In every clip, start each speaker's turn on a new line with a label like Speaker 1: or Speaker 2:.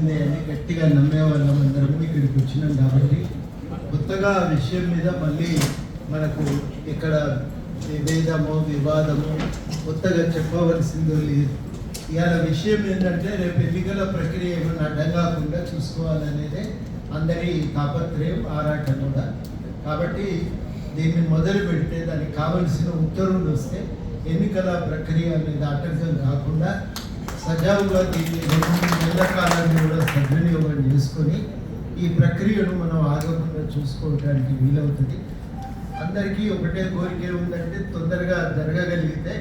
Speaker 1: జరగాల్సిందే అని గట్టిగా నమ్మే వాళ్ళం అందరం ఇక్కడికి వచ్చినాం కాబట్టి కొత్తగా ఆ విషయం మీద మళ్ళీ మనకు ఇక్కడ విభేదము వివాదము కొత్తగా చెప్పవలసిందో లేదు. ఇవాళ విషయం ఏంటంటే రేపు ఎన్నికల ప్రక్రియ ఏమైనా అడ్డం కాకుండా చూసుకోవాలనేదే అందరి తాపత్రయం ఆరాటం కూడా. కాబట్టి దీన్ని మొదలు పెడితే దానికి కావలసిన ఉత్తర్వులు వస్తే ఎన్నికల ప్రక్రియ అనేది ఆటంకం కాకుండా సజావుగా దీన్ని కాలాన్ని కూడా సద్వినియోగం చేసుకొని ఈ ప్రక్రియను మనం ఆగకుండా చూసుకోవడానికి వీలవుతుంది. అందరికీ ఒకటే కోరిక ఉందంటే తొందరగా జరగగలిగితే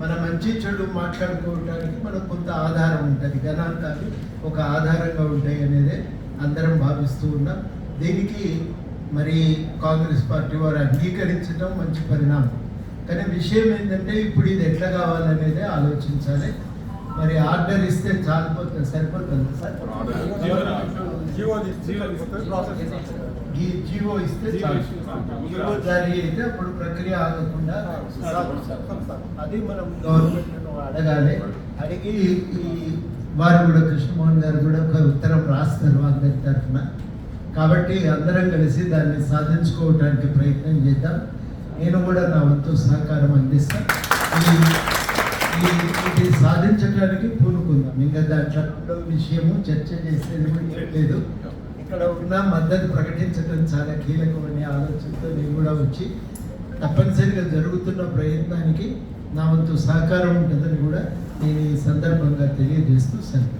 Speaker 1: మన మంచి చెడు మాట్లాడుకోవడానికి మనకు కొంత ఆధారం ఉంటుంది. గణాంకాలు ఒక ఆధారంగా ఉంటాయి అనేది అందరం భావిస్తూ ఉన్నాం. దీనికి మరి కాంగ్రెస్ పార్టీ వారు అంగీకరించడం మంచి పరిణామం. కానీ విషయం ఏంటంటే ఇప్పుడు ఇది ఎట్లా కావాలనేదే ఆలోచించాలి. మరి ఆర్డర్ ఇస్తే చాలిపోతుంది సరిపోతుంది. సార్ ఈ జీవో ఇస్తే జీవో జారీ అయితే అప్పుడు ప్రక్రియ ఆగకుండా అది మనం గవర్నమెంట్ అడగాలి. అడిగి ఈ వారు కూడా కృష్ణమోహన్ గారు కూడా ఒక ఉత్తరం రాస్తారు అందరి తరఫున. కాబట్టి అందరం కలిసి దాన్ని సాధించుకోవడానికి ప్రయత్నం చేద్దాం. నేను కూడా నా వంతు సహకారం అందిస్తాను ఇది సాధించడానికి పూనుకుందాం. ఇంకా దాంట్లో విషయము చర్చ చేసేది కూడా లేదు. ఇక్కడ ఉన్న మద్దతు ప్రకటించడం చాలా కీలకమనే ఆలోచనతో నేను కూడా వచ్చి తప్పనిసరిగా జరుగుతున్న ప్రయత్నానికి నా వంతు సహకారం ఉంటుందని కూడా నేను ఈ సందర్భంగా తెలియజేస్తూ సెలవు.